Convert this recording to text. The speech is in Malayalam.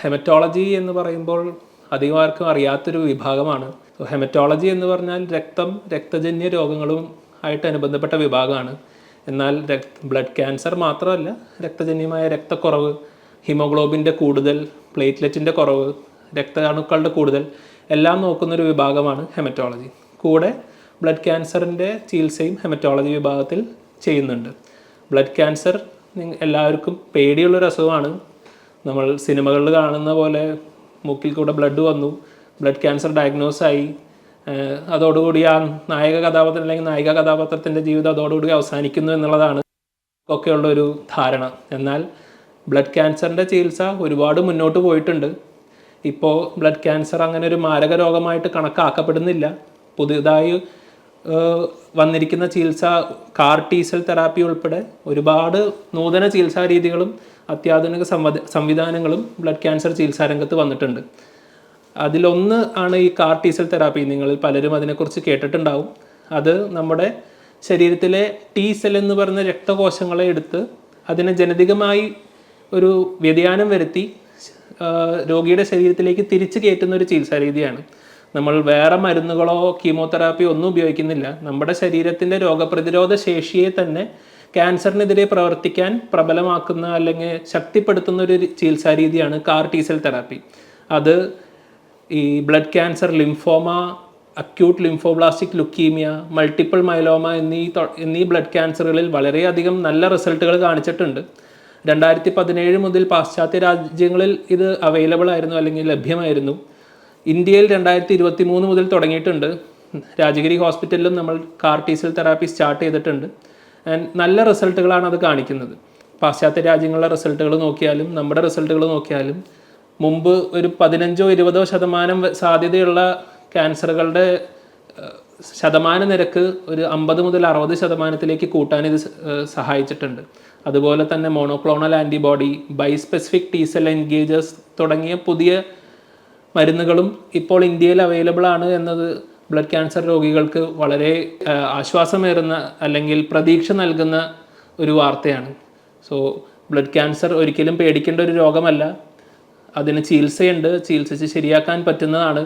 ഹെമറ്റോളജി എന്ന് പറയുമ്പോൾ അധികം ആർക്കും അറിയാത്തൊരു വിഭാഗമാണ്. ഹെമറ്റോളജി എന്ന് പറഞ്ഞാൽ രക്തം രക്തജന്യ രോഗങ്ങളും ആയിട്ട് അനുബന്ധപ്പെട്ട വിഭാഗമാണ്. എന്നാൽ ബ്ലഡ് ക്യാൻസർ മാത്രമല്ല രക്തജന്യമായ രക്തക്കുറവ് ഹിമോഗ്ലോബിന്റെ കൂടുതൽ പ്ലേറ്റ്ലെറ്റിന്റെ കുറവ് രക്തഅണുക്കളുടെ കൂടുതൽ എല്ലാം നോക്കുന്നൊരു വിഭാഗമാണ് ഹെമറ്റോളജി. കൂടെ ബ്ലഡ് ക്യാൻസറിന്റെ ചികിത്സയും ഹെമറ്റോളജി വിഭാഗത്തിൽ ചെയ്യുന്നുണ്ട്. ബ്ലഡ് ക്യാൻസർ എല്ലാവർക്കും പേടിയുള്ളൊരു അസുഖമാണ്. നമ്മൾ സിനിമകളിൽ കാണുന്ന പോലെ മൂക്കിൽ കൂടെ ബ്ലഡ് വന്നു. ബ്ലഡ് ക്യാൻസർ ഡയഗ്നോസ് ആയി. അതോടുകൂടി ആ നായക കഥാപാത്രം അല്ലെങ്കിൽ നായിക കഥാപാത്രത്തിന്റെ ജീവിതം അതോടുകൂടി അവസാനിക്കുന്നു എന്നുള്ളതാണ് ഒക്കെയുള്ള ഒരു ധാരണ. എന്നാൽ ബ്ലഡ് ക്യാൻസറിന്റെ ചികിത്സ ഒരുപാട് മുന്നോട്ട് പോയിട്ടുണ്ട്. ഇപ്പോൾ ബ്ലഡ് ക്യാൻസർ അങ്ങനെ ഒരു മാരക രോഗമായിട്ട് കണക്കാക്കപ്പെടുന്നില്ല. പുതിയതായി വന്നിരിക്കുന്ന ചികിത്സ കാർ ടീസൽ തെറാപ്പി ഉൾപ്പെടെ ഒരുപാട് നൂതന ചികിത്സാ രീതികളും അത്യാധുനിക സംവിധാനങ്ങളും ബ്ലഡ് ക്യാൻസർ ചികിത്സാ രംഗത്ത് വന്നിട്ടുണ്ട്. അതിലൊന്ന് ആണ് ഈ കാർ ടീസൽ തെറാപ്പി നിങ്ങളിൽ പലരും അതിനെക്കുറിച്ച് കേട്ടിട്ടുണ്ടാവും. അത് നമ്മുടെ ശരീരത്തിലെ ടീ സെൽ എന്ന് പറയുന്ന രക്തകോശങ്ങളെ എടുത്ത് അതിനെ ജനിതകമായി ഒരു വ്യതിയാനം വരുത്തി രോഗിയുടെ ശരീരത്തിലേക്ക് തിരിച്ചു കയറ്റുന്ന ഒരു ചികിത്സാ രീതിയാണ്. നമ്മൾ വേറെ മരുന്നുകളോ കീമോതെറാപ്പിയോ ഒന്നും ഉപയോഗിക്കുന്നില്ല. നമ്മുടെ ശരീരത്തിന്റെ രോഗപ്രതിരോധ ശേഷിയെ തന്നെ ക്യാൻസറിനെതിരെ പ്രവർത്തിക്കാൻ പ്രബലമാക്കുന്ന അല്ലെങ്കിൽ ശക്തിപ്പെടുത്തുന്ന ഒരു ചികിത്സാ രീതിയാണ് കാർ ടീസൽ തെറാപ്പി അത് ഈ blood cancer lymphoma acute lymphoblastic leukaemia multiple myeloma എന്നീ എന്നീ ബ്ലഡ് ക്യാൻസറുകളിൽ വളരെയധികം നല്ല റിസൾട്ടുകൾ കാണിച്ചിട്ടുണ്ട്. രണ്ടായിരത്തി പതിനേഴ് മുതൽ പാശ്ചാത്യ രാജ്യങ്ങളിൽ ഇത് അവൈലബിൾ ആയിരുന്നു അല്ലെങ്കിൽ ലഭ്യമായിരുന്നു. ഇന്ത്യയിൽ രണ്ടായിരത്തി ഇരുപത്തി മൂന്ന് മുതൽ തുടങ്ങിയിട്ടുണ്ട്. രാജഗിരി ഹോസ്പിറ്റലിലും നമ്മൾ CAR T cell therapy start ചെയ്തിട്ടുണ്ട്. ആൻഡ് നല്ല റിസൾട്ടുകളാണ് അത് കാണിക്കുന്നത്. പാശ്ചാത്യ രാജ്യങ്ങളിലെ റിസൾട്ടുകൾ നോക്കിയാലും നമ്മുടെ റിസൾട്ടുകൾ നോക്കിയാലും മുമ്പ് ഒരു പതിനഞ്ചോ ഇരുപതോ ശതമാനം സാധ്യതയുള്ള ക്യാൻസറുകളുടെ ശതമാന നിരക്ക് ഒരു അമ്പത് മുതൽ അറുപത് ശതമാനത്തിലേക്ക് കൂട്ടാൻ ഇത് സഹായിച്ചിട്ടുണ്ട്. അതുപോലെ തന്നെ മോണോക്ലോണൽ ആന്റിബോഡി ബൈസ്പെസിഫിക് ടീസെൽ എൻഗേജേഴ്സ് തുടങ്ങിയ പുതിയ മരുന്നുകളും ഇപ്പോൾ ഇന്ത്യയിൽ അവൈലബിൾ ആണ് എന്നത് ബ്ലഡ് ക്യാൻസർ രോഗികൾക്ക് വളരെ ആശ്വാസമേറുന്ന അല്ലെങ്കിൽ പ്രതീക്ഷ നൽകുന്ന ഒരു വാർത്തയാണ്. സോ ബ്ലഡ് ക്യാൻസർ ഒരിക്കലും പേടിക്കേണ്ട ഒരു രോഗമല്ല. അതിന് ചികിത്സയുണ്ട്. ചികിത്സിച്ച് ശരിയാക്കാൻ പറ്റുന്നതാണ്.